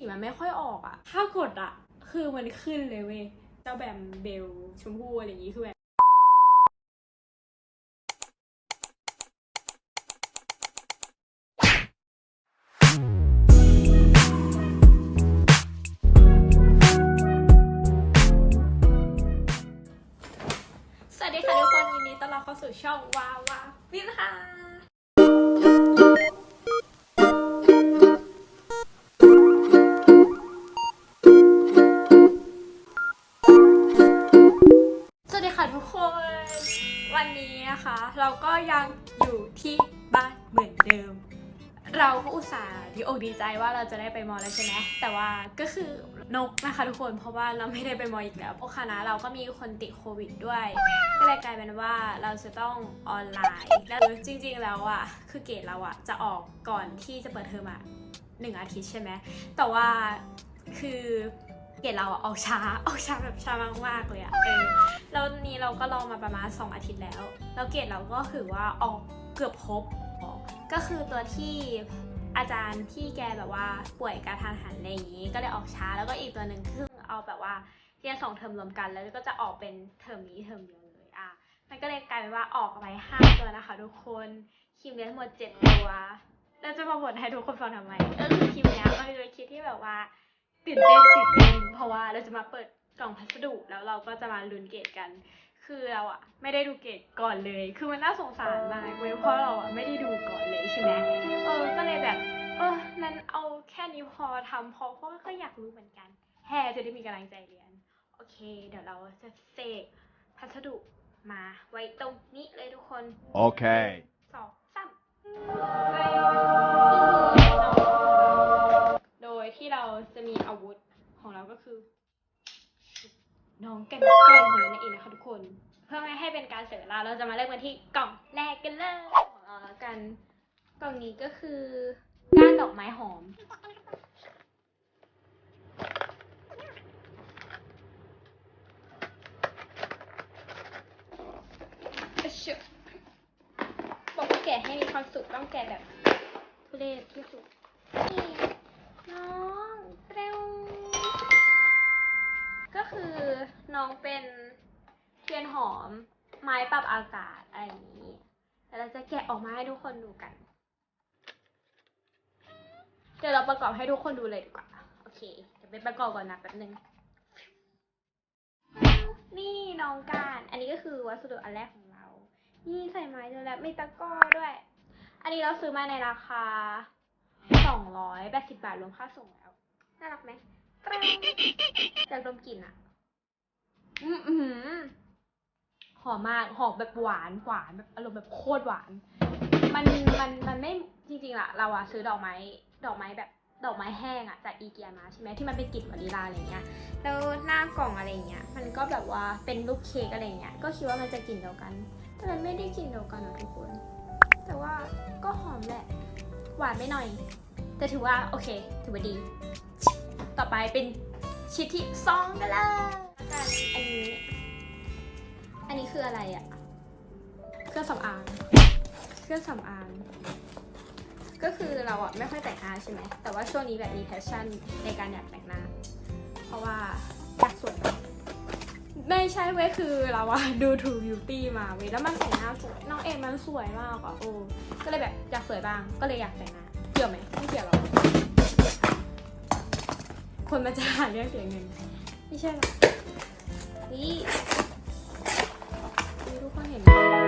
สีมันไม่ค่อยออกอะถ้ากดอะคือมันขึ้นเลยเว้ย เจ้าแบมเบลชมพูอะไรอย่างงี้คือแบบ สวัสดีค่ะทุกคนยินดีต้อนรับเข้าสู่ช่องวาวาวินค่ะ สาดีอกดีใจว่าเราจะได้ไปมอแล้วใช่ไหมแต่ว่าก็คือนกนะคะทุกคนเพราะว่าเราไม่ได้ไปมออีกแล้วเพราะคณะเราก็มีคนติดโควิดด้วยก็เลยกลายเป็นว่าเราจะต้องออนไลน์แล้วจริง ๆ แล้วอะคือเกรดเราอะจะออกก่อนที่จะเปิดเทอมอะหนึ่งอาทิตย์ใช่ไหมแต่ว่าคือเกรดเราอะออกช้าออกช้าแบบช้ามากๆเลยอะเออแล้วนี้เราก็รอมาประมาณ 2 อาทิตย์แล้ว แล้วเกรดเราก็ถือว่าออกเกือบครบก็คือตัวที่ อาจารย์ที่แกแบบว่าป่วยกระทันหันอะไรอย่างนี้ ก็เลยออกช้าแล้วก็อีกตัวหนึ่งคือเอาแบบว่าเรียนสองเทอมรวมกันแล้วก็จะออกเป็นเทอมนี้เทอมเดียวเลยอะมันก็เลยกลายเป็นว่าออกไปห้าตัวนะคะทุกคนคิมเรียนทั้งหมดเจ็ดตัวแล้วจะมาบ่นให้ทุกคนฟังทำไมเออคือคลิปเนี้ยมันเป็นคลิปที่แบบว่าตื่นเต้นตื่นเต้นเพราะว่าเราจะมาเปิดกล่องพัสดุแล้วเราก็จะมาลุ้นเกรดกัน คือเราอะไม่ได้ดูเกรดก่อนเลย คือมันน่าสงสารมากเว้ยเพราะเราอะไม่ได้ดูก่อนเลยใช่ไหมเออ ก็เลยแบบ เออนั้นเอาแค่นี้พอทำพอเพราะว่าก็อยากรู้เหมือนกัน แฮ่จะได้มีกำลังใจเรียน โอเค เดี๋ยวเราจะเสกพัสดุมาไว้ตรงนี้เลยทุกคน Okay. สองสาม น้องแกันไก่ของเรานั่นเองนะคะทุกคน เพื่อไม่ให้เป็นการเสียเวลาเราจะมาเริ่มกันที่กล่องแรกกันเลยของเราแล้วกันกล่องนี้ก็คือก้านดอกไม้หอม บอกว่าแกะให้มีความสุขต้องแกะแบบทุเรศที่สุดนี่น้อง คือน้องเป็นเทียนหอมไม้ปรับอากาศอะไรอย่างนี้แต่เราจะแกะออกมาให้ทุกคนดูกัน เดี๋ยวเราประกอบให้ทุกคนดูเลยดีกว่า โอเค เดี๋ยวไปประกอบก่อนนะแป๊บนึง นี่น้องการ อันนี้ก็คือวัสดุอันแรกของเรา นี่ใส่ไม้ด้วยแล้วมีตะกร้อด้วย อันนี้เราซื้อมาในราคา280บาทรวมค่าส่งแล้ว น่ารักไหม แกร๊งอยากดมกลิ่นอะ อืมอหือหอมมากหอมแบบหวานหวานแบบอารมณ์แบบโคตรหวาน มันมันมันไม่จริงๆอะเราอะซื้อดอกไม้ ดอกไม้แบบดอกไม้แห้งอะจากอีเกียมาใช่ไหมที่มันเป็นกลิ่นวานิลาอะไรเงี้ยแล้วหน้ากล่องอะไรเงี้ยมันก็แบบว่าเป็นรูปเค้กอะไรเงี้ยก็คิดว่ามันจะกลิ่นเดียวกัน แต่มันไม่ได้กลิ่นเดียวกันนะทุกคน แต่ว่าก็หอมแหละ หวานไม่หน่อย แต่ถือว่าโอเค ถือว่าดี ต่อไปเป็นชิ้นที่สองกันเลยกันอันนี้ อันนี้คืออะไรอะเครื่องสำอางเครื่องสำอาง ก็คือเราอะไม่ค่อยแต่งหน้าใช่ไหม แต่ว่าช่วงนี้แบบมีแพชชั่นในการอยากแต่งหน้า เพราะว่าอยากสวยไม่ใช่เว้ยคือเราอะดูทูบิวตี้มาเว้ยแล้วมันแต่งหน้าสวยน้องเอมมันสวยมากอะโอ้ก็เลยแบบอยากสวยบ้างก็เลยอยากแต่งหน้าเกี่ยวไหมไม่เกี่ยวหรอก คนมาจะหาเรื่องเสียเงินไม่ใช่หรอกนี่นี่ทุกคนเห็นไหม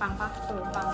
ปังปังปะเออปัง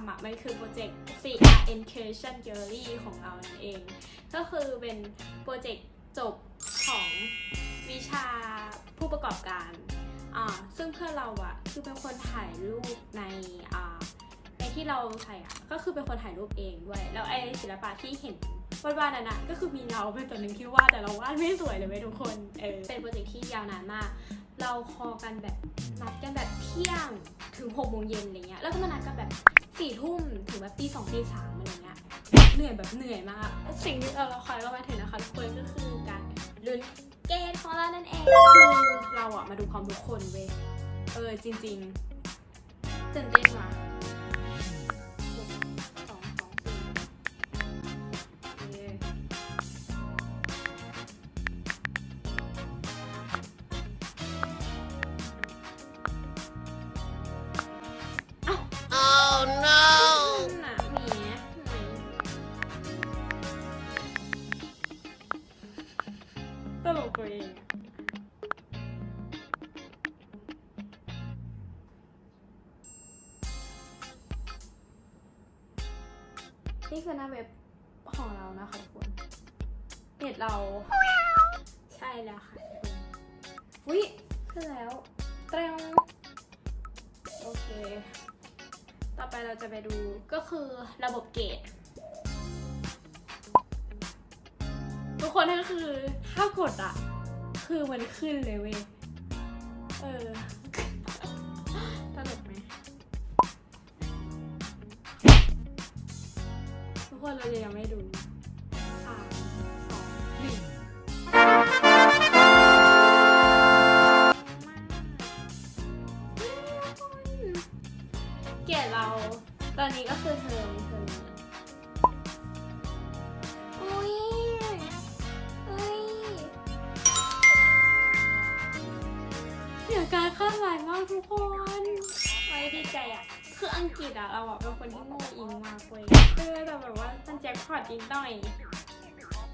ำอะ มันคือโปรเจกต์ CR Education Gallery ของเรานั่นเอง ก็คือเป็นโปรเจกต์จบของวิชาผู้ประกอบการอ่าซึ่งเพื่อนเราอะ คือเป็นคนถ่ายรูปในอ่าในที่เราใส่อะ ก็คือเป็นคนถ่ายรูปเองด้วย แล้วไอศิลปะที่เห็นวาดๆนั่นน่ะก็คือมีเราเป็นตัวหนึ่งที่วาดแต่เราวาดไม่สวยเลยเว้ยทุกคนเออเป็นโปรเจกต์ที่ยาวนานมาก เราคอกันแบบนัดกันแบบเที่ยงถึงหกโมงเย็นอะไรเงี้ยแล้วก็มานัดกันแบบ สี่ทุ่มถึงแบบตีสองตีสามอะไรเงี้ยเหนื่อยแบบเหนื่อยมาก สิ่งที่เราคอยรอมาถึงนะคะทุกคนก็คือการลุ้นเกณฑ์ของเรานั่นเองคือเราอะมาดูความทุกคนเว้ยเออจริง ๆตื่นเต้นว่ะ เต้งโอเค ต่อไปเราจะไปดูก็คือระบบเกตทุกคนก็คือถ้ากดอะ คือมันขึ้นเลยเว้ย เออตกไหมทุกคนเราจะยังไม่ดู คนที่โง่อิงมากเว้ยเออแต่แบบว่ามันแจ็คพอตนิดหน่อย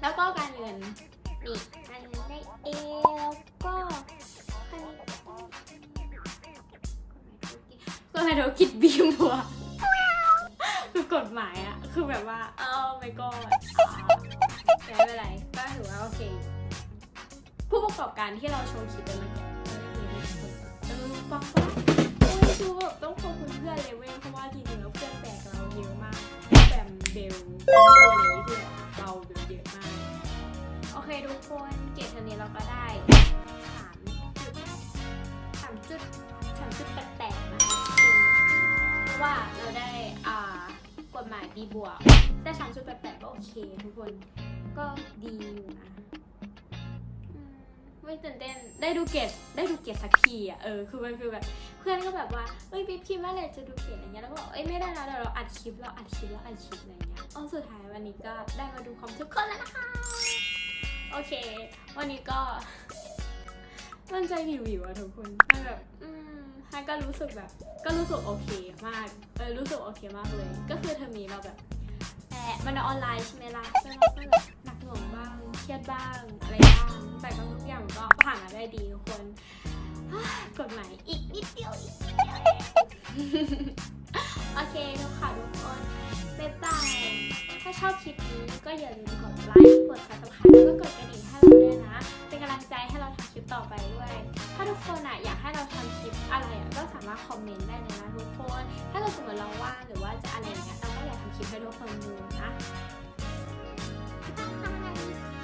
แล้วก็การเงินนี่การเงินได้เอแล้วก็คณิตกฎหมายธุรกิจบีมหัวคือกฎหมายอะคือแบบว่าเอ้าไม่ก็ไม่เป็นไรก็ถือว่าโอเค ผู้ประกอบการที่เราโชว์คลิปไปเมื่อกี้เออปังปะโอ้ย คือแบบต้องขอบคุณเพื่อนเลยเว้ยเพราะว่าจริงๆแล้วเพื่อนแบกเราเยอะมากแบบเบลโอ้เลยที่แบบเราแบบเยอะมาก โอเคทุกคนเกรดเทอนี้เราก็ได้สามจุดสามจุดสามจุดแปดๆนะคะเพราะว่าเราได้อ่ากฎหมายดีบวกได้สามจุดแปดๆก็โอเคทุกคนก็ดีอยู่นะ ไม่ตื่นเต้นได้ดูเกรดได้ดูเกรดสักทีอะเออคือมันคือแบบเพื่อนก็แบบว่าเอ้ยบิ๊บคิดว่าอะไรจะดูเกรดอะไรเงี้ยแล้วก็บอกเอ้ยไม่ได้นะเดี๋ยวเราอัดคลิปเราอัดคลิปเราอัดคลิปอะไรเงี้ยอ๋อสุดท้ายวันนี้ก็ได้มาดูคอมทุกคนแล้วนะคะโอเค วันนี้ก็มันใจวิววิวอะทุกคนมันแบบอืมฮันก็รู้สึกแบบ ก็รู้สึกโอเคมากเออรู้สึกโอเคมากเลย ก็คือเทอมนี้เราแบบแต่มันออนไลน์ใช่ไหมล่ะแล้วเราก็แบบ ห่วงบ้างเครียดบ้างอะไรบ้างแต่ก็ทุกอย่างก็ผ่านมาได้ดีทุกคนกฎหมายอีกนิดเดียวอีกนิดเดียวโอเคทุกค่ะทุกคนบ๊ายบายถ้าชอบคลิปนี้ก็อย่าลืมกดไลค์กด subscribe แล้วก็กดกระดิ่งให้เราด้วยนะ เป็นกำลังใจให้เราทำคลิปต่อไปด้วย ถ้าทุกคนอะอยากให้เราทำคลิปอะไรอะก็สามารถคอมเมนต์ได้เลยนะทุกคน ถ้าเราสมมติเราว่างหรือว่าจะอะไรอย่างเงี้ยเราก็อยากทำคลิปให้ทุกคนดูนะ Bye.